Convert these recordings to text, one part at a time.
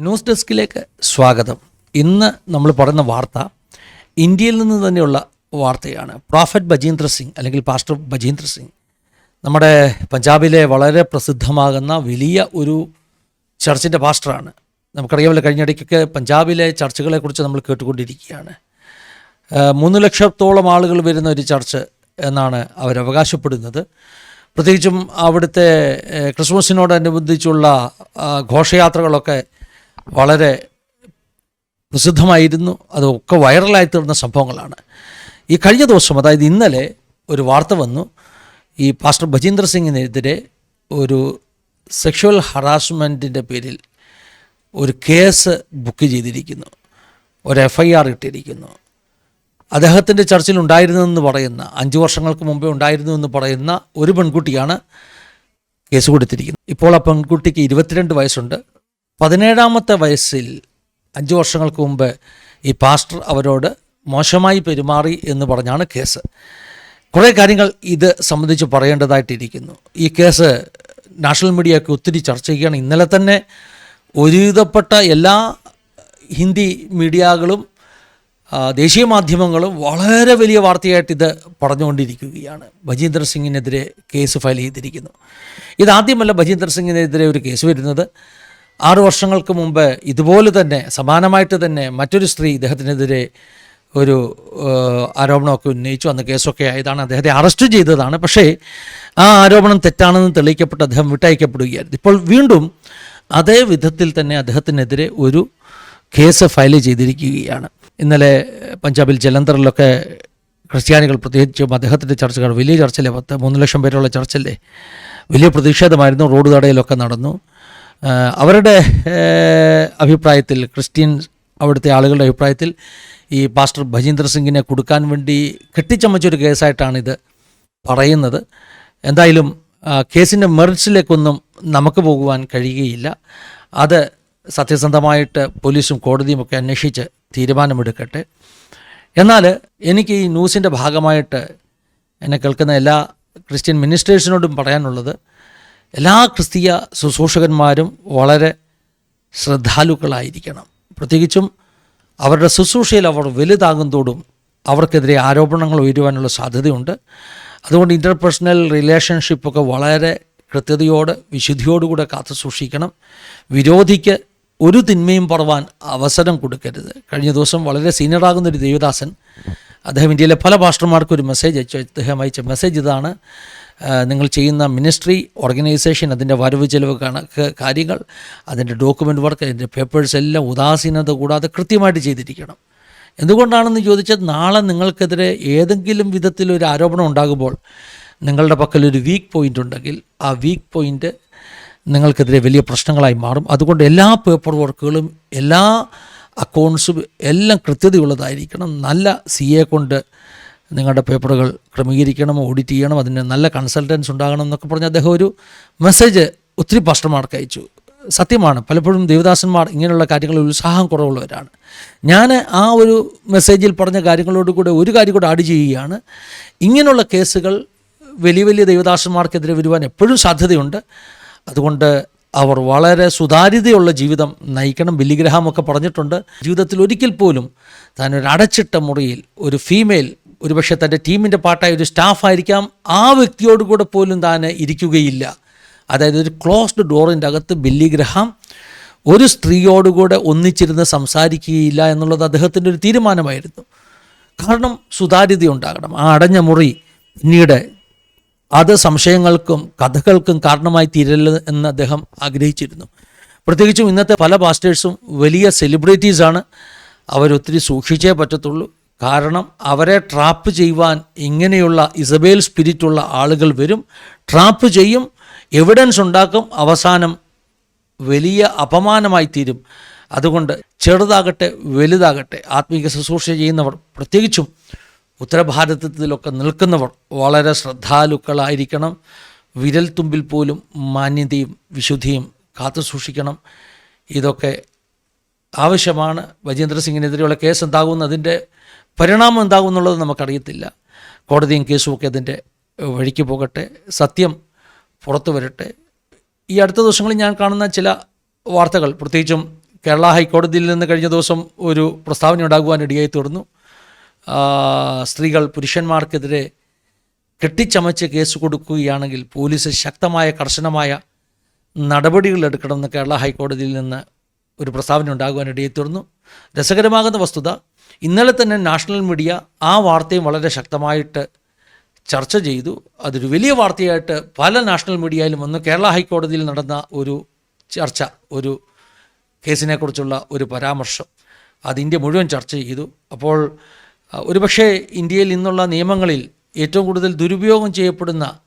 News ഡെസ്കിലേക്ക് സ്വാഗതം. ഇന്ന് നമ്മൾ പറയുന്ന വാർത്ത ഇന്ത്യയിൽ നിന്ന് തന്നെയുള്ള വാർത്തയാണ്. പ്രോഫറ്റ് ബജീന്ദ്ര സിംഗ് അല്ലെങ്കിൽ പാസ്റ്റർ ബജീന്ദ്ര സിംഗ് നമ്മുടെ പഞ്ചാബിലെ വളരെ പ്രസിദ്ധമാകുന്ന വലിയ ഒരു ചർച്ചിന്റെ പാസ്റ്ററാണ് നമുക്കറിയാമല്ലോ കഴിഞ്ഞിടയ്ക്കൊക്കെ പഞ്ചാബിലെ ചർച്ചുകളെക്കുറിച്ച് നമ്മൾ കേട്ടുകൊണ്ടിരിക്കുകയാണ്. മൂന്ന് ലക്ഷത്തോളം ആളുകൾ വരുന്ന ഒരു ചർച്ച് എന്നാണ് അവരവകാശപ്പെടുന്നത് പ്രത്യേകിച്ചും അവിടുത്തെ ക്രിസ്മസിനോടനുബന്ധിച്ചുള്ള ഘോഷയാത്രകളൊക്കെ വളരെ പ്രസിദ്ധമായിരുന്നു. അതൊക്കെ വൈറലായി തീർന്ന സംഭവങ്ങളാണ്. ഈ കഴിഞ്ഞ ദിവസം അതായത് ഇന്നലെ ഒരു വാർത്ത വന്നു. ഈ പാസ്റ്റർ ഭജീന്ദർ സിംഗിനെതിരെ ഒരു സെക്ഷുവൽ ഹറാസ്മെന്റിന്റെ പേരിൽ ഒരു കേസ് ബുക്ക് ചെയ്തിരിക്കുന്നു. ഒരു എഫ് ഐ ആർ ഇട്ടിരിക്കുന്നു. അദ്ദേഹത്തിന്റെ ചർച്ചിൽ ഉണ്ടായിരുന്നെന്ന് പറയുന്ന അഞ്ച് വർഷങ്ങൾക്ക് മുമ്പേ ഉണ്ടായിരുന്നു എന്ന് പറയുന്ന ഒരു പെൺകുട്ടിയാണ് കേസ് കൊടുത്തിരിക്കുന്നത്. ഇപ്പോൾ ആ പെൺകുട്ടിക്ക് ഇരുപത്തിരണ്ട് വയസ്സുണ്ട്. പതിനേഴാമത്തെ വയസ്സിൽ അഞ്ച് വർഷങ്ങൾക്ക് മുമ്പ് ഈ പാസ്റ്റർ അവരോട് മോശമായി പെരുമാറി എന്ന് പറഞ്ഞാണ് കേസ്. കുറേ കാര്യങ്ങൾ ഇത് സംബന്ധിച്ച് പറയേണ്ടതായിട്ടിരിക്കുന്നു. ഈ കേസ് നാഷണൽ മീഡിയയൊക്കെ ഒത്തിരി ചർച്ച ചെയ്യുകയാണ് ഇന്നലെ തന്നെ ഒരുവിധപ്പെട്ട എല്ലാ ഹിന്ദി മീഡിയകളും ദേശീയ മാധ്യമങ്ങളും വളരെ വലിയ വാർത്തയായിട്ട് ഇത് പറഞ്ഞുകൊണ്ടിരിക്കുകയാണ്. ഭജീന്ദർ സിംഗിനെതിരെ കേസ് ഫയൽ ചെയ്തിരിക്കുന്നു. ഇതാദ്യമല്ല ഭജീന്ദർ സിംഗിനെതിരെ ഒരു കേസ് വരുന്നത്. ആറു വർഷങ്ങൾക്ക് മുമ്പ് ഇതുപോലെ തന്നെ സമാനമായിട്ട് തന്നെ മറ്റൊരു സ്ത്രീ ഇദ്ദേഹത്തിനെതിരെ ഒരു ആരോപണമൊക്കെ ഉന്നയിച്ചു. അന്ന് കേസൊക്കെ ആയതാണ്. അദ്ദേഹത്തെ അറസ്റ്റ് ചെയ്തതാണ്. പക്ഷേ ആ ആരോപണം തെറ്റാണെന്ന് തെളിയിക്കപ്പെട്ട് അദ്ദേഹം വിട്ടയക്കപ്പെടുകയായിരുന്നു. ഇപ്പോൾ വീണ്ടും അതേ വിധത്തിൽ തന്നെ അദ്ദേഹത്തിനെതിരെ ഒരു കേസ് ഫയൽ ചെയ്തിരിക്കുകയാണ്. ഇന്നലെ പഞ്ചാബിൽ ജലന്ധറിലൊക്കെ ക്രിസ്ത്യാനികൾ പ്രത്യേകിച്ചും അദ്ദേഹത്തിന്റെ ചർച്ചകൾ വലിയ ചർച്ചല്ലേ പത്ത് മൂന്ന് ലക്ഷം പേരുള്ള ചർച്ചല്ലേ വലിയ പ്രതിഷേധമായിരുന്നു റോഡ് തടയിലൊക്കെ നടന്നു. അവരുടെ അഭിപ്രായത്തിൽ ക്രിസ്ത്യൻ അവിടുത്തെ ആളുകളുടെ അഭിപ്രായത്തിൽ ഈ പാസ്റ്റർ ഭജീന്ദർ സിംഗിനെ കൊടുക്കാൻ വേണ്ടി കെട്ടിച്ചമച്ചൊരു കേസായിട്ടാണിത് പറയുന്നത്. എന്തായാലും കേസിന്റെ മെറിറ്റ്സിലേക്കൊന്നും നമുക്ക് പോകുവാൻ കഴിയുകയില്ല. അത് സത്യസന്ധമായിട്ട് പോലീസും കോടതിയും ഒക്കെ അന്വേഷിച്ച് തീരുമാനമെടുക്കട്ടെ. എന്നാൽ എനിക്ക് ഈ ന്യൂസിന്റെ ഭാഗമായിട്ട് എന്നെ കേൾക്കുന്ന എല്ലാ ക്രിസ്ത്യൻ മിനിസ്റ്റേഴ്സിനോടും പറയാനുള്ളത് എല്ലാ ക്രിസ്തീയ ശുശ്രൂഷകന്മാരും വളരെ ശ്രദ്ധാലുക്കളായിരിക്കണം. പ്രത്യേകിച്ചും അവരുടെ ശുശ്രൂഷയിൽ അവർ വലുതാകുന്നതോടും അവർക്കെതിരെ ആരോപണങ്ങൾ ഉയരുവാനുള്ള സാധ്യതയുണ്ട്. അതുകൊണ്ട് ഇന്റർപേഴ്സണൽ റിലേഷൻഷിപ്പൊക്കെ വളരെ കൃത്യതയോട് വിശുദ്ധിയോടുകൂടെ കാത്തു സൂക്ഷിക്കണം. വിരോധിക്ക് ഒരു തിന്മയും പറവാൻ അവസരം കൊടുക്കരുത്. കഴിഞ്ഞ ദിവസം വളരെ സീനിയറാകുന്ന ഒരു ദേവദാസൻ അദ്ദേഹം ഇന്ത്യയിലെ പല പാസ്റ്റർമാർക്കും ഒരു മെസ്സേജ് അയച്ചു. അദ്ദേഹം അയച്ച മെസ്സേജ് ഇതാണ് നിങ്ങൾ ചെയ്യുന്ന മിനിസ്ട്രി ഓർഗനൈസേഷൻ അതിന്റെ വരവ് ചെലവ് കണക്ക് കാര്യങ്ങൾ അതിന്റെ ഡോക്യുമെന്റ് വർക്ക് അതിന്റെ പേപ്പേഴ്സ് എല്ലാം ഉദാസീനത കൂടാതെ കൃത്യമായിട്ട് ചെയ്തിരിക്കണം. എന്തുകൊണ്ടാണെന്ന് ചോദിച്ചാൽ നാളെ നിങ്ങൾക്കെതിരെ ഏതെങ്കിലും വിധത്തിലൊരു ആരോപണം ഉണ്ടാകുമ്പോൾ നിങ്ങളുടെ പക്കലൊരു വീക്ക് പോയിന്റ് ഉണ്ടെങ്കിൽ ആ വീക്ക് പോയിന്റ് നിങ്ങൾക്കെതിരെ വലിയ പ്രശ്നങ്ങളായി മാറും. അതുകൊണ്ട് എല്ലാ പേപ്പർ വർക്കുകളും എല്ലാ അക്കൗണ്ട്സും എല്ലാം കൃത്യതയുള്ളതായിരിക്കണം. നല്ല സി എ കൊണ്ട് നിങ്ങളുടെ പേപ്പറുകൾ ക്രമീകരിക്കണം ഓഡിറ്റ് ചെയ്യണം അതിന് നല്ല കൺസൾട്ടൻസ് ഉണ്ടാകണം എന്നൊക്കെ പറഞ്ഞ് അദ്ദേഹം ഒരു മെസ്സേജ് ഒത്തിരി പാസ്റ്റർമാർക്ക് അയച്ചു. സത്യമാണ് പലപ്പോഴും ദേവദാസന്മാർ ഇങ്ങനെയുള്ള കാര്യങ്ങളിൽ ഉത്സാഹം കുറവുള്ളവരാണ്. ഞാൻ ആ ഒരു മെസ്സേജിൽ പറഞ്ഞ കാര്യങ്ങളോട് കൂടെ ഒരു കാര്യം കൂടെ ആഡ് ചെയ്യുകയാണ്. ഇങ്ങനെയുള്ള കേസുകൾ വലിയ വലിയ ദേവദാസന്മാർക്കെതിരെ വരുവാൻ എപ്പോഴും സാധ്യതയുണ്ട്. അതുകൊണ്ട് അവർ വളരെ സുതാര്യതയുള്ള ജീവിതം നയിക്കണം ബില്ലിഗ്രഹാമൊക്കെ പറഞ്ഞിട്ടുണ്ട്. ജീവിതത്തിൽ ഒരിക്കൽ പോലും താൻ ഒരു അടച്ചിട്ട മുറിയിൽ ഒരു ഫീമെയിൽ ഒരുപക്ഷെ തന്റെ ടീമിന്റെ പാർട്ടായ ഒരു സ്റ്റാഫായിരിക്കാം ആ വ്യക്തിയോട് കൂടെ പോലും താൻ ഇരിക്കുകയില്ല. അതായത് ഒരു ക്ലോസ്ഡ് ഡോറിന്റെ അകത്ത് ബില്ലിഗ്രഹം ഒരു സ്ത്രീയോടുകൂടെ ഒന്നിച്ചിരുന്ന് സംസാരിക്കുകയില്ല എന്നുള്ളത് അദ്ദേഹത്തിന്റെ ഒരു തീരുമാനമായിരുന്നു. കാരണം സുതാര്യത ഉണ്ടാകണം. ആ അടഞ്ഞ മുറി പിന്നീട് അത് സംശയങ്ങൾക്കും കഥകൾക്കും കാരണമായി തീരല്ല എന്ന് അദ്ദേഹം ആഗ്രഹിച്ചിരുന്നു. പ്രത്യേകിച്ചും ഇന്നത്തെ പല പാസ്റ്റേഴ്സും വലിയ സെലിബ്രിറ്റീസാണ് അവരൊത്തിരി സൂക്ഷിച്ചേ പറ്റത്തുള്ളൂ. കാരണം അവരെ ട്രാപ്പ് ചെയ്യുവാൻ ഇങ്ങനെയുള്ള ഇസബേൽ സ്പിരിറ്റുള്ള ആളുകൾ വരും. ട്രാപ്പ് ചെയ്യും എവിഡൻസ് ഉണ്ടാക്കും അവസാനം വലിയ അപമാനമായി തീരും. അതുകൊണ്ട് ചെറുതാകട്ടെ വലുതാകട്ടെ ആത്മീക ശുശ്രൂഷ ചെയ്യുന്നവർ പ്രത്യേകിച്ചും ഉത്തരഭാരതത്തിലൊക്കെ നിൽക്കുന്നവർ വളരെ ശ്രദ്ധാലുക്കളായിരിക്കണം. വിരൽ തുമ്പിൽ പോലും മാന്യതയും വിശുദ്ധിയും കാത്തു സൂക്ഷിക്കണം. ഇതൊക്കെ ആവശ്യമാണ്. വജീന്ദ്ര സിംഗിനെതിരെയുള്ള കേസ് എന്താകുമെന്ന് അതിന്റെ പരിണാമം എന്താകും എന്നുള്ളത് നമുക്കറിയത്തില്ല. കോടതിയും കേസും ഒക്കെ അതിന്റെ വഴിക്ക് പോകട്ടെ സത്യം പുറത്തു വരട്ടെ. ഈ അടുത്ത ദിവസങ്ങളിൽ ഞാൻ കാണുന്ന ചില വാർത്തകൾ പ്രത്യേകിച്ചും കേരള ഹൈക്കോടതിയിൽ നിന്ന് കഴിഞ്ഞ ദിവസം ഒരു പ്രസ്താവന ഉണ്ടാകുവാൻ തീർന്നു. സ്ത്രീകൾ പുരുഷന്മാർക്കെതിരെ കെട്ടിച്ചമച്ച് കേസ് കൊടുക്കുകയാണെങ്കിൽ പോലീസ് ശക്തമായ കർശനമായ നടപടികൾ എടുക്കണമെന്ന് കേരള ഹൈക്കോടതിയിൽ നിന്ന് ഒരു പ്രസ്താവന ഉണ്ടാകുവാൻ ഇടയായി തീർന്നു. രസകരമാകുന്ന വസ്തുത ഇന്നലെ തന്നെ നാഷണൽ മീഡിയ ആ വാർത്തയും വളരെ ശക്തമായിട്ട് ചർച്ച ചെയ്തു. അതൊരു വലിയ വാർത്തയായിട്ട് പല നാഷണൽ മീഡിയയിലും വന്നു കേരള ഹൈക്കോടതിയിൽ നടന്ന ഒരു ചർച്ച ഒരു കേസിനെക്കുറിച്ചുള്ള ഒരു പരാമർശം അത് ഇന്ത്യ മുഴുവൻ ചർച്ച ചെയ്തു. അപ്പോൾ ഒരുപക്ഷെ ഇന്ത്യയിൽ ഇന്നുള്ള നിയമങ്ങളിൽ ഏറ്റവും കൂടുതൽ ദുരുപയോഗം ചെയ്യപ്പെടുന്ന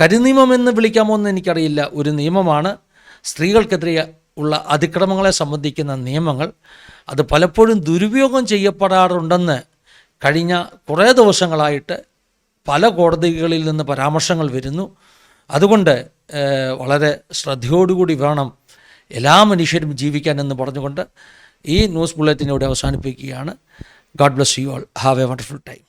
കരിനിയമം എന്ന് വിളിക്കാമോ എന്ന് എനിക്കറിയില്ല. ഒരു നിയമമാണ് സ്ത്രീകൾക്കെതിരെ ഉള്ള അതിക്രമങ്ങളെ സംബന്ധിക്കുന്ന നിയമങ്ങൾ അത് പലപ്പോഴും ദുരുപയോഗം ചെയ്യപ്പെടാറുണ്ടെന്ന് കഴിഞ്ഞ കുറേ ദിവസങ്ങളായിട്ട് പല കോടതികളിൽ നിന്ന് പരാമർശങ്ങൾ വരുന്നു. അതുകൊണ്ട് വളരെ ശ്രദ്ധയോടുകൂടി വേണം എല്ലാ മനുഷ്യരും ജീവിക്കാൻ എന്ന് പറഞ്ഞുകൊണ്ട് ഈ ന്യൂസ് ബുള്ളറ്റിനോട് അവസാനിപ്പിക്കുകയാണ്. God bless you all. Have a wonderful time.